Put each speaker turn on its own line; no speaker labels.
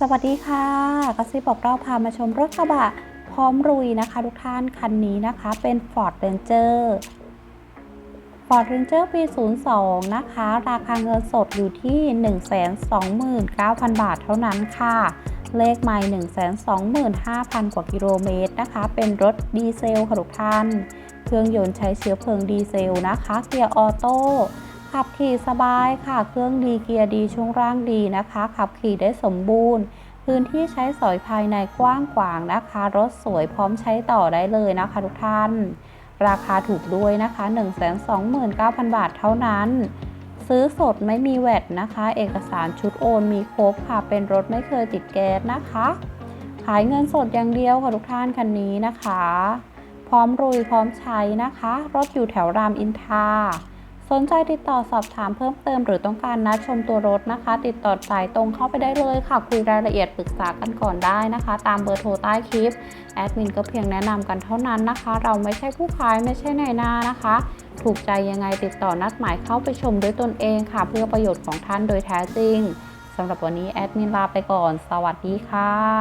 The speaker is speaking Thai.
สวัสดีค่ะกระซิบบอกเราพามาชมรถกระบะ พร้อมรุยนะคะ ทุกท่านคันนี้นะคะเป็น Ford Ranger Ford Ranger ปี 02 นะคะ ราคาเงินสดอยู่ที่ 129,000 บาทเท่านั้นค่ะ เลขใหม่125,000 กว่ากิโลเมตรนะคะ เป็นรถดีเซลค่ะทุกท่าน เครื่องยนต์ใช้เชื้อเพลิงดีเซลนะคะ เกียร์ออโต้ ขับขี่สบายค่ะ เครื่องดีเกียร์ดีช่วงร่างดีนะคะ ขับขี่ได้สมบูรณ์ พื้นที่ใช้สอยภายในกว้างขวางนะคะ รถสวยพร้อมใช้ต่อได้เลยนะคะทุกท่าน ราคาถูกด้วยนะคะ 129,000 บาทเท่านั้น ซื้อสดไม่มีแวดนะคะ เอกสารชุดโอนมีครบค่ะ เป็นรถไม่เคยติดแก๊สนะคะ ขายเงินสดอย่างเดียวค่ะทุกท่านคันนี้นะคะ พร้อมรุยพร้อมใช้นะคะ รถอยู่แถวรามอินทรา สนใจติดต่อสอบถามเพิ่มเติมหรือต้องการนัดชมตัวรถนะคะ ติดต่อสายตรงเข้าไปได้เลยค่ะ คุยรายละเอียดปรึกษากันก่อนได้นะคะ ตามเบอร์โทรใต้คลิปแอดมินก็เพียงแนะนำกันเท่านั้นนะคะ เราไม่ใช่ผู้ขายไม่ใช่นายหน้านะคะ ถูกใจยังไงติดต่อนัดหมายเข้าไปชมด้วยตนเองค่ะ เพื่อประโยชน์ของท่านโดยแท้จริงสำหรับวันนี้แอดมินลาไปก่อน สวัสดีค่ะ